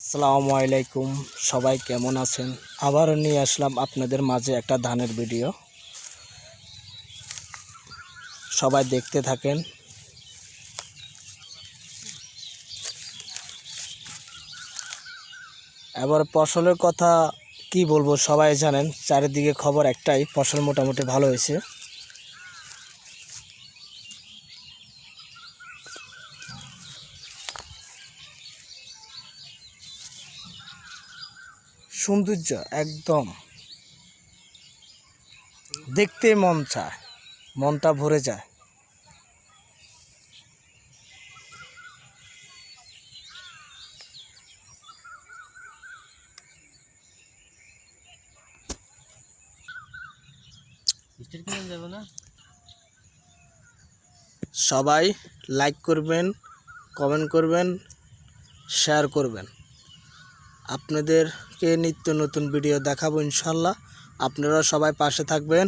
আসসালামু আলাইকুম, সবাই কেমন আছেন? আবারও নিয়ে আসলাম আপনাদের মাঝে একটা ধানের ভিডিও। সবাই দেখতে থাকেন। এবার ফসলের কথা কি বলব, সবাই জানেন, চারিদিকে খবর একটাই, ফসল মোটামুটি ভালো হয়েছে। সৌন্দর্য একদম। দেখতে মন চায় মনটা ভরে যায়। সবাই লাইক করবেন কমেন্ট করবেন শেয়ার করবেন। আপনাদেরকে নিত্য নতুন ভিডিও দেখাবো ইনশাল্লাহ। আপনারা সবাই পাশে থাকবেন।